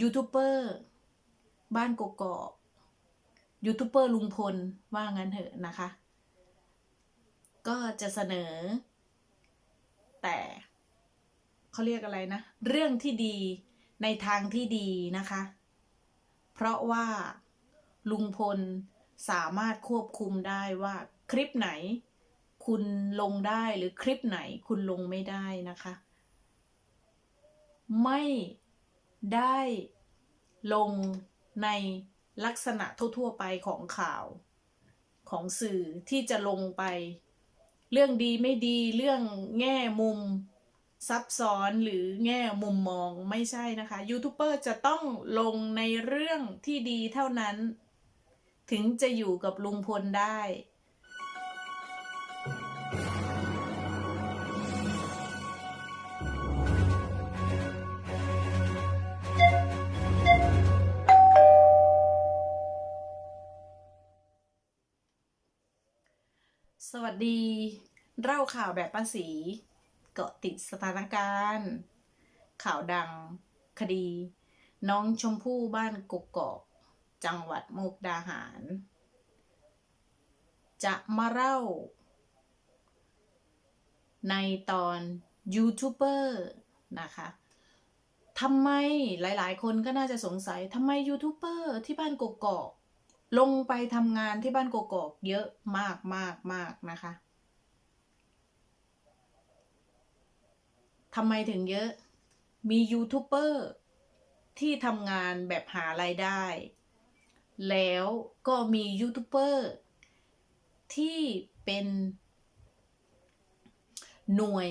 ยูทูบเบอร์บ้านกกอกยูทูบเบอร์ลุงพลว่างั้นเถอะนะคะ ก็จะเสนอ แต่เขาเรียกอะไรนะ เรื่องที่ดีในทางที่ดีนะคะ เพราะว่าลุงพลสามารถควบคุมได้ว่าคลิปไหน คุณลงได้หรือคลิปไหนคุณลงไม่ได้นะคะ ไม่ ได้ลงในลักษณะทั่ว ๆ ไปของข่าวของสื่อที่จะลงไป เรื่องดีไม่ดีเรื่องแง่มุมซับซ้อนหรือแง่มุมมองไม่ใช่นะคะยูทูบเบอร์จะต้องลงในเรื่องที่ดีเท่านั้น ถึงจะอยู่กับลุงพลได้ สวัสดี เล่าข่าวแบบป้าสีเกาะติดสถานการณ์ ข่าวดัง คดี น้องชมพู่บ้านกกอก จังหวัดมุกดาหาร จะมาเล่า ในตอนยูทูบเบอร์นะคะทำไมหลายๆ คนก็น่าจะสงสัยทำไมยูทูบเบอร์ที่บ้านกกอก ลงไปทำงานที่บ้านกกอกเยอะมากมากมากนะคะทำไมถึงเยอะ มียูทูบเบอร์ที่ทำงานแบบหารายได้ แล้วก็มียูทูบเบอร์ที่เป็นหน่วย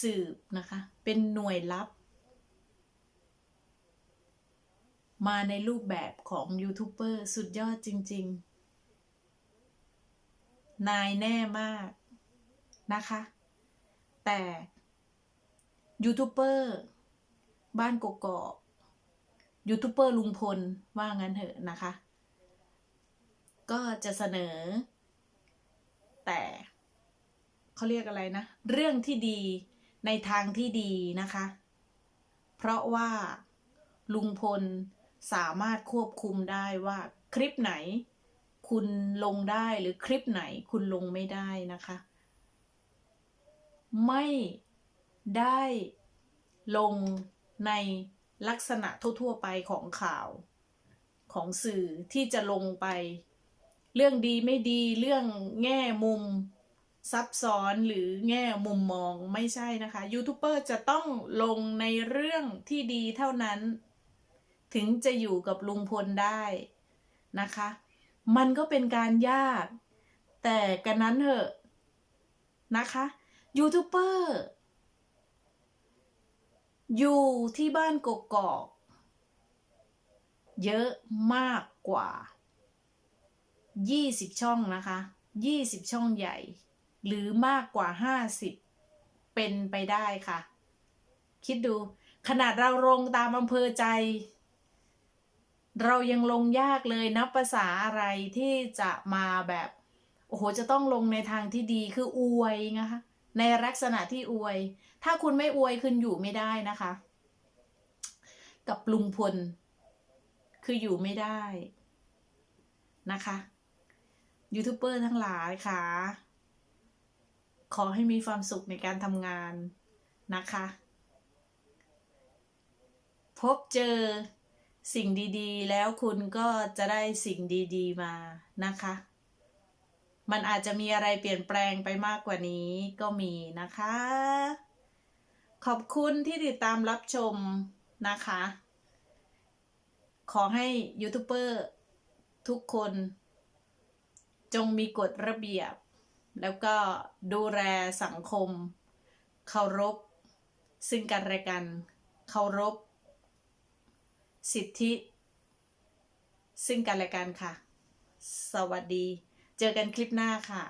สืบนะคะ เป็นหน่วยลับ มาในรูปแบบของยูทูบเบอร์สุดยอดจริง ๆ นายแน่มากนะคะ แต่ยูทูบเบอร์บ้านกกอกยูทูบเบอร์ลุงพลว่างั้นเถอะนะคะ ก็จะเสนอ แต่เขาเรียกอะไรนะ เรื่องที่ดีในทางที่ดีนะคะ เพราะว่าลุงพล สามารถควบคุมได้ว่าคลิปไหนคุณลงได้หรือคลิปไหนคุณลงไม่ได้นะคะ ไม่ได้ลงในลักษณะทั่ว ๆ ไปของข่าวของสื่อที่จะลงไป เรื่องดีไม่ดีเรื่องแง่มุมซับซ้อนหรือแง่มุมมองไม่ใช่นะคะยูทูบเบอร์จะต้องลงในเรื่องที่ดีเท่านั้น ถึงจะอยู่กับลุงพลได้นะคะ มันก็เป็นการยาก แต่กันนั้นเถอะนะคะยูทูบเบอร์อยู่ที่บ้านกกอกเยอะมากกว่า 20 ช่องนะคะ 20 ช่องใหญ่ หรือมากกว่า 50 เป็นไปได้ค่ะ คิดดูขนาดเราลงตามอำเภอใจ เรายังลงยากเลยนับภาษาอะไรที่จะมาแบบ โอ้โห จะต้องลงในทางที่ดีคืออวยนะคะในลักษณะที่อวย ถ้าคุณไม่อวยคุณอยู่ไม่ได้นะคะ กับลุงพล คืออยู่ไม่ได้นะคะยูทูบเบอร์ทั้งหลายค่ะ ขอให้มีความสุขในการทำงานนะคะ พบเจอ สิ่งดีๆ แล้วคุณก็จะได้สิ่งดีๆ มานะคะ มันอาจจะมีอะไรเปลี่ยนแปลงไปมากกว่านี้ก็มีนะคะ ขอบคุณที่ติดตามรับชมนะคะ ขอให้ยูทูบเบอร์ทุกคน จงมีกฎระเบียบ แล้วก็ดูแลสังคม เคารพ ซึ่งกันและกัน เคารพ สิทธิ ซึ่งกันและกันค่ะ สวัสดี เจอกันคลิปหน้าค่ะ